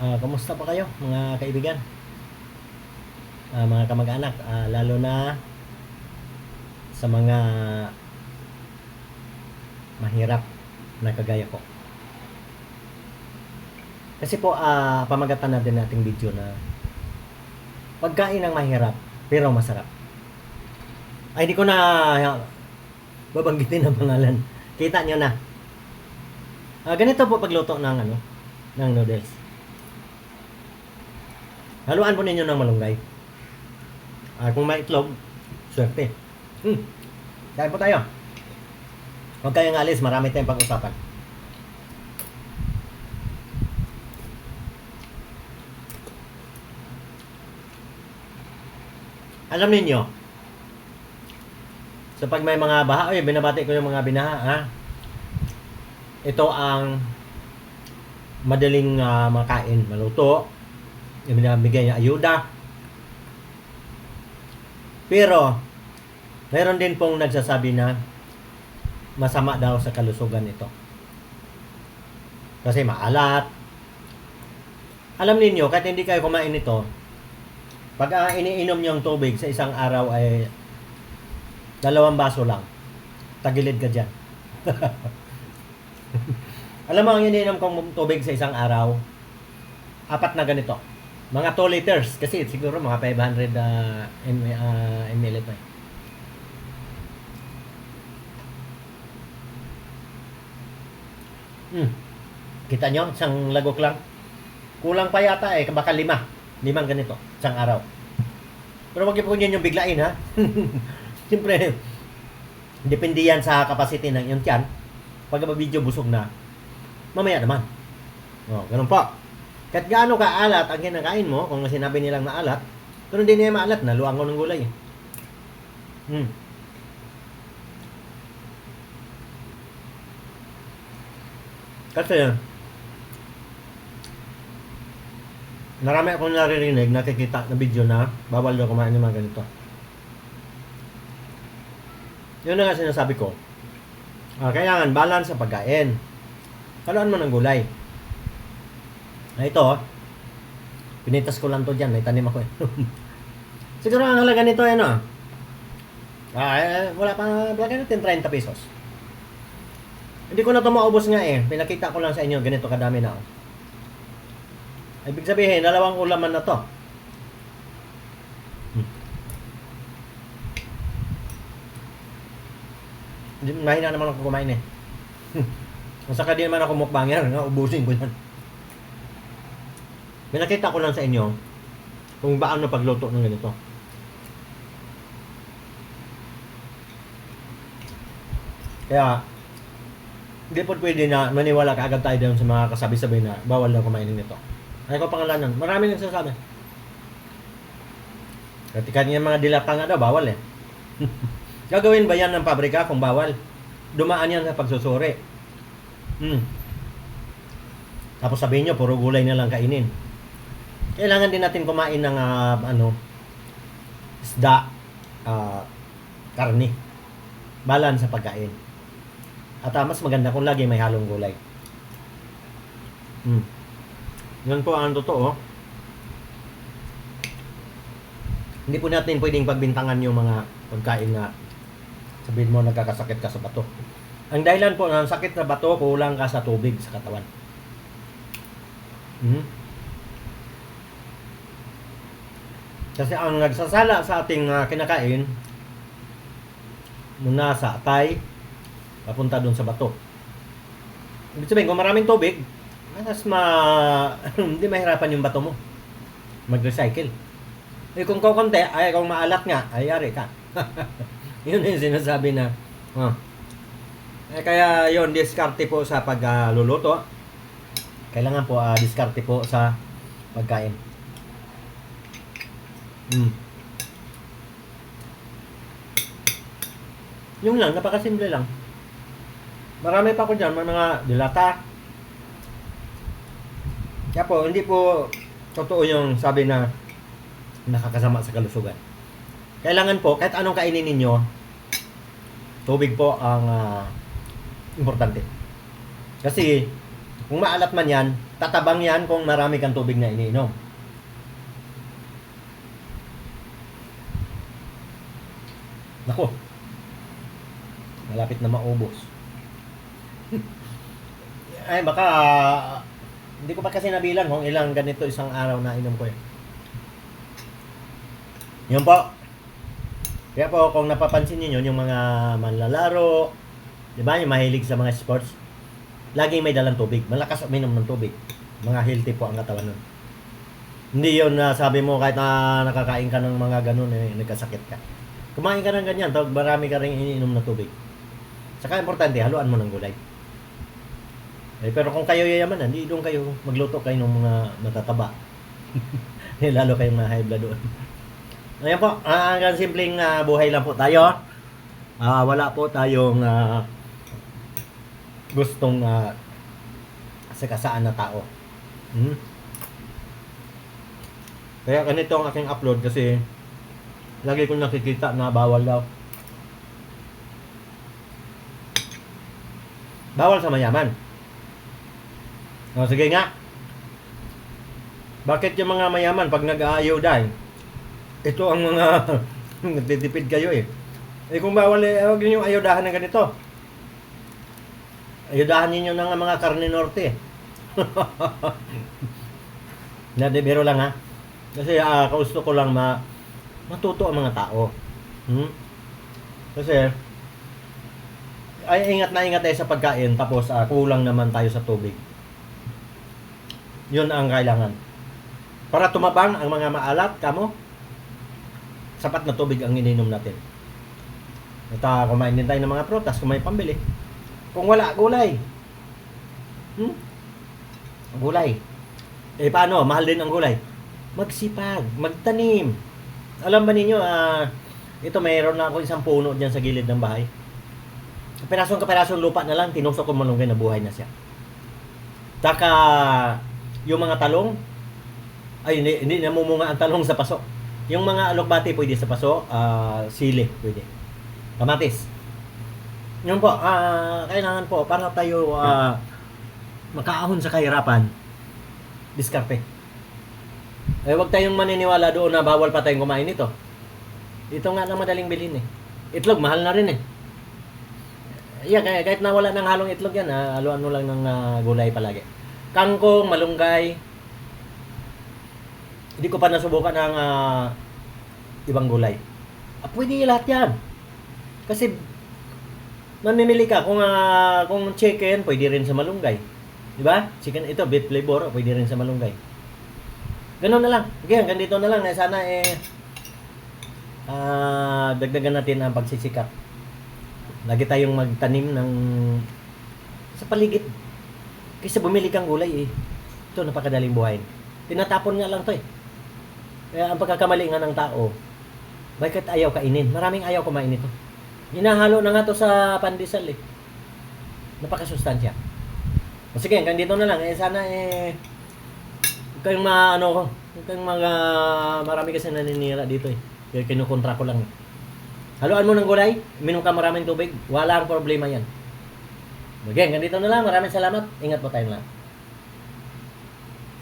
Ah, kamusta pa kayo mga kaibigan? Ah, mga kamag-anak, ah, lalo na sa mga mahirap na kagaya ko. Kasi po, ah, pamagatan natin nating video na pagkain ng mahirap pero masarap. Ay, hindi ko na babanggitin ang pangalan. Kita nyo na. Ah, ganito po pagluto ng ano, ng noodles. Haluan po ninyo ng malunggay. Ah, kung may itlog, swerte. Hmm. Kain po tayo. Huwag kayong alis, marami tayong pag-usapan. Alam ninyo, so pag may mga baha, ay binabati ko yung mga binaha, ha? Ito ang madaling ah, makain, maluto, yung binabigay niya ayuda. Pero, meron din pong nagsasabi na masama daw sa kalusugan ito. Kasi maalat. Alam ninyo, kahit hindi kayo kumain ito, pag ah, iniinom niyo ang tubig sa isang araw ay dalawang baso lang. Tagilid ka dyan. Alam mo, ang iniinom kong tubig sa isang araw, apat na ganito. Mga 2 liters. Kasi siguro mga 500 uh, ml ito eh. Hmm. Kita nyo, isang lagok lang. Kulang pa yata eh, baka lima. Limang ganito, isang araw. Pero wag niyo po yun yung biglain ha. Siyempre, depende yan sa capacity ng iyong tiyan. Pag video busog na, mamaya naman. Oh, ganun po. Kahit gaano kaalat ang kinakain mo, kung sinabi nilang maalat, pero hindi niya maalat, naluang ko ng gulay. Hmm. Kasi, marami akong naririnig, nakikita na video na bawal daw kumain ng mga ganito. Yun na nga sinasabi ko. Ah, kailangan balance sa pagkain. Haluan mo ng gulay. Na ito, oh. pinitas ko lang to dyan. May tanim ako eh. Siguro ang halaga nito ano. Ah, eh, wala pa, wala natin 30 pesos. Hindi ko na ito maubos nga eh. Pinakita ko lang sa inyo, ganito kadami na. oh. Ibig sabihin, dalawang ulaman na to. Hmm. Hindi, mahina naman ako kumain eh. Saka di naman ako mukbanger, nga, ubusin ko yan. Pinakita ko lang sa inyo kung paano pagluto ng ganito. Kaya, hindi po pwede na maniwala ka agad tayo doon sa mga kasabi-sabi na bawal daw kumain nito. Ay ko pangalanan. Marami nang sasabi. Kasi kanya mga dilata nga daw, bawal eh. Gagawin ba yan ng pabrika kung bawal? Dumaan yan sa pagsusuri. Hmm. Tapos sabihin nyo, puro gulay na lang kainin. Kailangan din natin kumain ng ah, ano, isda, ah, karne. Balance sa pagkain. At ah, mas maganda kung lagi may halong gulay. Hmm. Yan po ang totoo. Hindi po natin pwedeng pagbintangan yung mga pagkain na sabihin mo nagkakasakit ka sa bato. Ang dahilan po ng sakit na bato, kulang ka sa tubig sa katawan. Hmm? Kasi ang nagsasala sa ating ah, kinakain muna sa atay papunta doon sa bato. Ibig sabihin, kung maraming tubig, mas ma... hindi mahirapan yung bato mo. Mag-recycle. Eh kung kukunti, ay kung maalat nga, ay yari ka. yun yung sinasabi na, oh. Eh, kaya yon diskarte po sa pagluluto. Kailangan po ah, diskarte po sa pagkain. Mm. Yung lang, napakasimple lang. Marami pa ko dyan, may mga dilata. Kaya po, hindi po totoo yung sabi na nakakasama sa kalusugan. Kailangan po, kahit anong kainin ninyo, tubig po ang ah, importante. Kasi, Kung maalat man yan, tatabang yan kung marami kang tubig na iniinom. Nako. Malapit na maubos. Ay, baka hindi ko pa kasi nabilang kung ilang ganito isang araw na inom ko eh. Yun po. Kaya po, kung napapansin niyo yung mga manlalaro, di ba, yung mahilig sa mga sports, laging may dalang tubig. Malakas uminom ng tubig. Mga healthy po ang katawan nun. Hindi yun na sabi mo kahit na nakakain ka ng mga ganun, eh, nagkasakit ka. Kumain ka ng ganyan, tawag marami ka rin iniinom na tubig. Saka importante, haluan mo ng gulay. Eh, pero kung kayo yayaman, hindi doon kayo magluto kayo ng mga matataba. Eh, Lalo kayong blood doon. Ayan po, ah, hanggang simpleng ah, buhay lang po tayo. Ah, wala po tayong ah, gustong uh, sakasaan na tao. Hmm? Kaya ganito ang aking upload kasi lagi kong nakikita na bawal daw. Bawal sa mayaman. O, sige nga. Bakit yung mga mayaman pag nag-aayuda eh? Ito ang mga nagtitipid kayo eh. Eh kung bawal eh, huwag niyo ayudahan ng ganito. Ayudahan ninyo ng mga karne norte. De biro lang ha. Kasi ah, kausto ko lang ma matuto ang mga tao. Hmm? Kasi ay ingat na ingat tayo sa pagkain tapos ah, kulang naman tayo sa tubig. Yun ang kailangan. Para tumabang ang mga maalat, kamo, sapat na tubig ang ininom natin. At ah, kumain din tayo ng mga prutas kung may pambili. Kung wala, gulay. Hmm? Gulay. Eh paano? Mahal din ang gulay. Magsipag, magtanim. Alam ba ninyo, ah, ito mayroon na ako isang puno diyan sa gilid ng bahay. Kapirasong kapirasong lupa na lang, tinusok ko malunggay na buhay na siya. Tsaka, yung mga talong, ay hindi, hindi namumunga ang talong sa paso. Yung mga alokbati pwede sa paso, ah, sili pwede. Kamatis. Yun po, ah, kailangan po, para tayo ah, makaahon sa kahirapan, diskarte. Eh, wag tayong maniniwala doon na bawal pa tayong kumain nito. Ito nga lang madaling bilhin eh. Itlog, mahal na rin eh. Yeah, kaya kahit na wala ng halong itlog yan, ah, haluan mo lang ng ah, gulay palagi. Kangkong, malunggay. Hindi ko pa nasubukan ang ah, ibang gulay. Ah, pwede lahat yan. Kasi mamimili ka kung ah, kung chicken, pwede rin sa malunggay. Di ba? Chicken ito, beef flavor, pwede rin sa malunggay. Ganun na lang. Okay, hanggang dito na lang. Eh, sana eh ah dagdagan natin ang pagsisikap. Lagi tayong magtanim ng sa paligid. Kaysa bumili kang gulay eh. Ito napakadaling buhayin. Tinatapon nga lang to eh. Kaya ang pagkakamali nga ng tao, bakit ayaw kainin? Maraming ayaw kumain ito. Hinahalo na nga to sa pandesal eh. Napakasustansya. O sige, hanggang dito na lang. Eh, sana eh, huwag kayong ma, ano ko, kayong mga, marami kasi naninira dito eh. Kaya kinukontra ko lang. Haluan mo ng gulay, minom ka maraming tubig, wala ang problema yan. Okay, hanggang dito na lang. Maraming salamat. Ingat po tayong lahat.